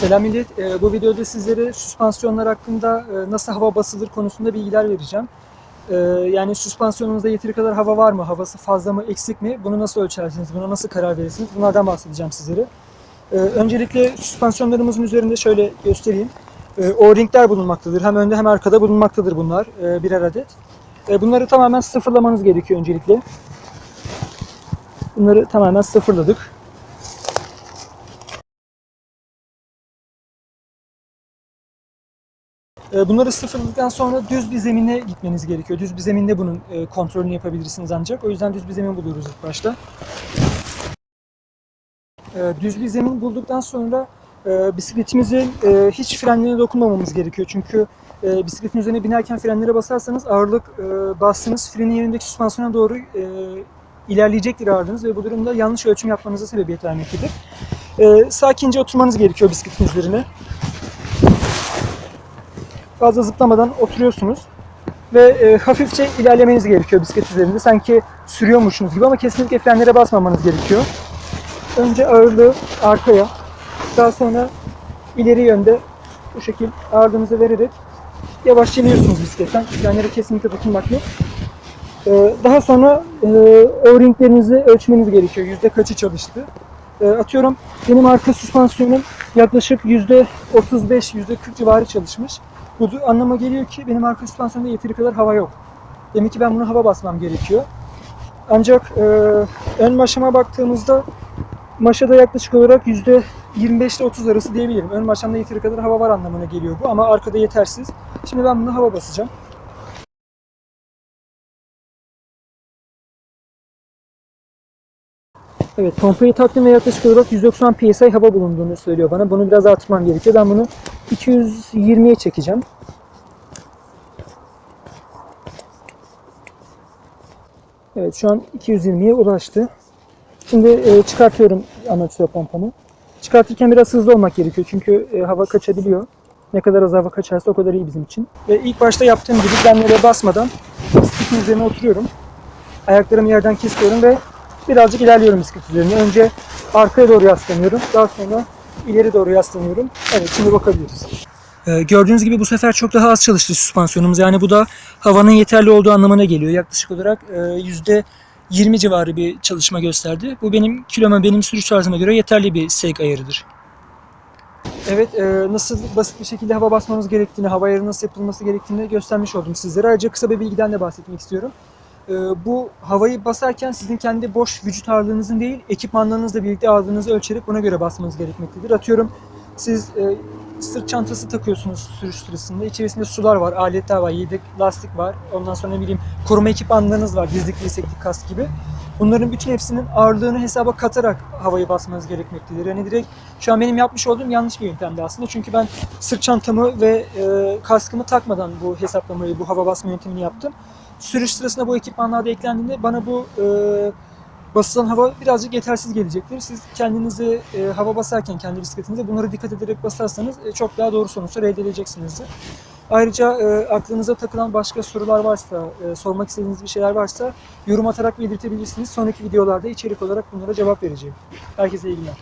Selam millet. Ee, bu videoda sizlere süspansiyonlar hakkında e, nasıl hava basılır konusunda bilgiler vereceğim. Ee, yani süspansiyonunuzda yeteri kadar hava var mı? Havası fazla mı, eksik mi? Bunu nasıl ölçersiniz? Buna nasıl karar verirsiniz? Bunlardan bahsedeceğim sizlere. Ee, öncelikle süspansiyonlarımızın üzerinde şöyle göstereyim. Ee, O-ringler bulunmaktadır. Hem önde hem arkada bulunmaktadır bunlar. e, birer adet. Ee, bunları tamamen sıfırlamanız gerekiyor öncelikle. Bunları tamamen sıfırladık. Bunları sıfırladıktan sonra düz bir zemine gitmeniz gerekiyor. Düz bir zeminde bunun e, kontrolünü yapabilirsiniz ancak. O yüzden düz bir zemin buluyoruz ilk başta. E, Düz bir zemin bulduktan sonra e, bisikletimizin e, hiç frenlerine dokunmamamız gerekiyor. Çünkü e, bisikletin üzerine binerken frenlere basarsanız ağırlık e, bastığınız frenin yerindeki süspansiyona doğru e, ilerleyecektir ağırlığınız ve bu durumda yanlış ölçüm yapmanıza sebebiyet vermektedir. E, Sakince oturmanız gerekiyor bisikletin üzerine fazla zıplamadan oturuyorsunuz ve e, hafifçe ilerlemeniz gerekiyor bisiklet üzerinde. Sanki sürüyormuşsunuz gibi ama kesinlikle frenlere basmamanız gerekiyor. Önce ağırlığı arkaya, daha sonra ileri yönde bu şekil ağırlığınızı vererek yavaşça iniyorsunuz bisikletten. Frenlere kesinlikle dokunmak yok. E, daha sonra e, o-ringlerinizi ölçmeniz gerekiyor. Yüzde kaçı çalıştı. E, atıyorum benim arka süspansiyonum yaklaşık yüzde 35, yüzde 40 civarı çalışmış. Bu anlama geliyor ki benim arka süspansiyonda yeteri kadar hava yok. Demek ki ben bunu hava basmam gerekiyor. Ancak e, ön maşama baktığımızda maşada yaklaşık olarak yüzde 25 ile 30 arası diyebilirim. Ön maşamda yeteri kadar hava var anlamına geliyor bu ama arkada yetersiz. Şimdi ben bunu hava basacağım. Evet, pompayı taktım ve yaklaşık olarak 190 psi hava bulunduğunu söylüyor bana. Bunu biraz artırmam gerekiyor. Ben bunu 220'ye çekeceğim. Evet, şu an 220'ye ulaştı. Şimdi e, çıkartıyorum amatör pompamı. Çıkartırken biraz hızlı olmak gerekiyor çünkü e, hava kaçabiliyor. Ne kadar az hava kaçarsa o kadar iyi bizim için. Ve ilk başta yaptığım gibi frenlere basmadan bisikletin üzerine oturuyorum. Ayaklarımı yerden kesiyorum ve birazcık ilerliyorum bisiklet üzerine. Önce arkaya doğru yaslanıyorum. Daha sonra ileri doğru yaslanıyorum. Evet şimdi bakabiliriz. Ee, gördüğünüz gibi bu sefer çok daha az çalıştı süspansiyonumuz. Yani bu da havanın yeterli olduğu anlamına geliyor. Yaklaşık olarak e, yüzde 20 civarı bir çalışma gösterdi. Bu benim kiloma, benim sürüş tarzıma göre yeterli bir seg ayarıdır. Evet, e, nasıl basit bir şekilde hava basmamız gerektiğini, hava ayarı nasıl yapılması gerektiğini göstermiş oldum sizlere. Ayrıca kısa bir bilgiden de bahsetmek istiyorum. E, bu havayı basarken sizin kendi boş vücut ağırlığınızın değil, ekipmanlarınızla birlikte ağırlığınızı ölçerek buna göre basmanız gerekmektedir. Atıyorum siz e, sırt çantası takıyorsunuz sürüş sırasında. İçerisinde sular var, aletler var, yedek lastik var. Ondan sonra ne bileyim koruma ekipmanlarınız var, dizlik, dirseklik, kask gibi. Bunların bütün hepsinin ağırlığını hesaba katarak havayı basmanız gerekmektedir. Yani direkt şu an benim yapmış olduğum yanlış bir yöntemdi aslında. Çünkü ben sırt çantamı ve e, kaskımı takmadan bu hesaplamayı, bu hava basma yöntemini yaptım. Sürüş sırasında bu ekipmanlar da eklendiğinde bana bu e, basılan hava birazcık yetersiz gelecektir. Siz kendinizi e, hava basarken kendi bisikletinize bunlara dikkat ederek basarsanız e, çok daha doğru sonuçlar elde edeceksinizdir. Ayrıca e, aklınıza takılan başka sorular varsa, e, sormak istediğiniz bir şeyler varsa yorum atarak belirtebilirsiniz. Sonraki videolarda içerik olarak bunlara cevap vereceğim. Herkese iyi günler.